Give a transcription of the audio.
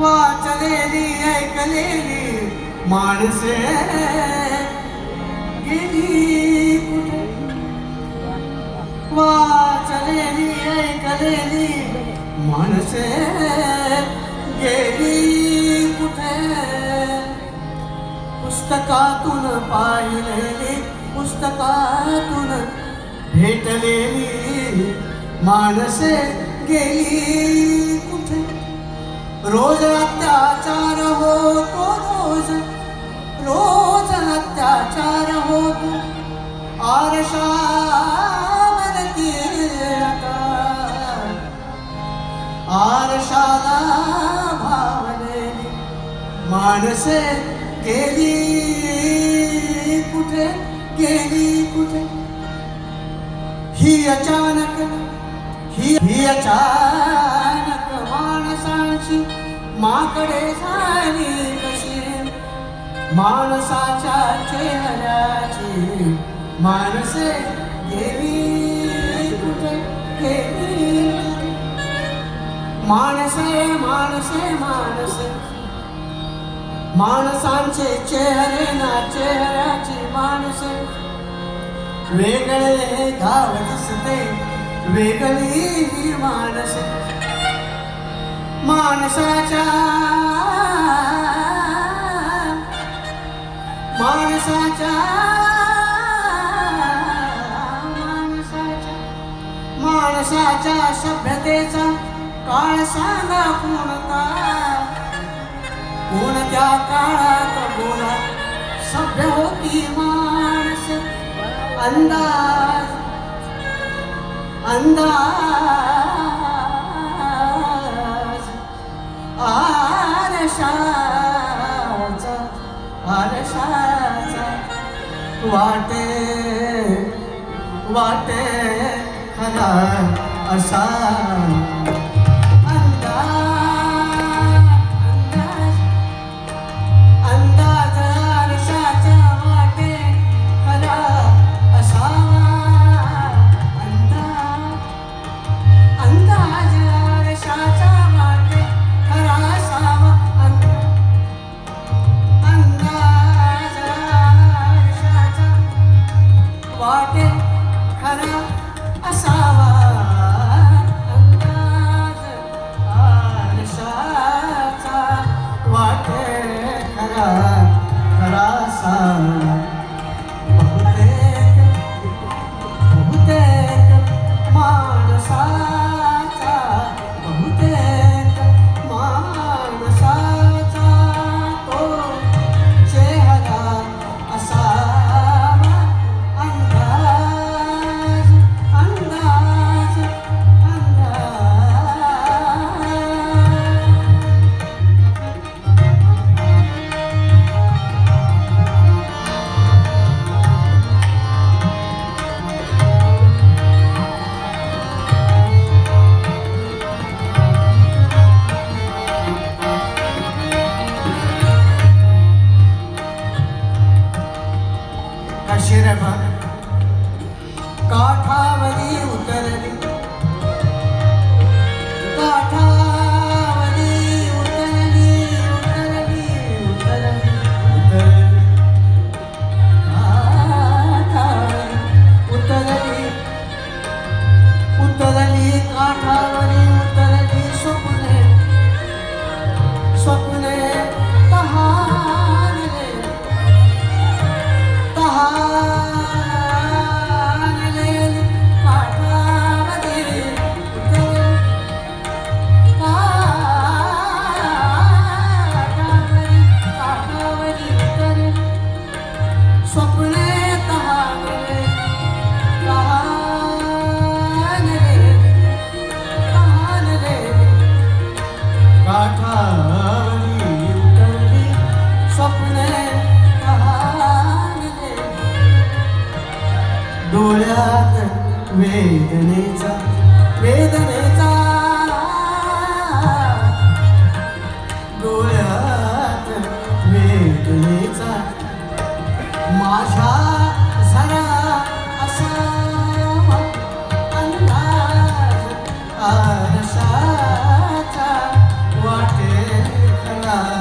वा चलेली ऐकलेली माणसे गेली कुठे? वा चलेली ऐकलेली माणसे गेली कुठे? पुस्तकातून पाहिलेली पुस्तकातून भेटलेली माणसे गेली कुठे? रोज अत्याचार होतो रोज. रोज अत्याचार होतो. आरशावरती आरशाला भावने माणसे गेली कुठे? गेली कुठे? ही अचानक ही ही अचानक माणसांची माकडे झाली कशी माणसाच्या चेहऱ्याची माणसे गेली कुठे? गेली माणसे माणसे माणसे. माणसांचे चेहरे ना चेहऱ्याची माणसे. वेगळे धाव दिसते वेगळी माणसे. माणसाच्या माणसाच्या माणसाच्या माणसाच्या सभ्यतेचा काळ सांगा कोणता? कोणत्या काळात बोला सभ्य होती माणस? अंदाज अंदाज. आरशाचा आरशाचा वाटे वाटे खरा असा. डोळ्यात वेदनेचा वेदनेचा डोळ्यात वेदनेचा माझ्या झरा असा अंदाज 하나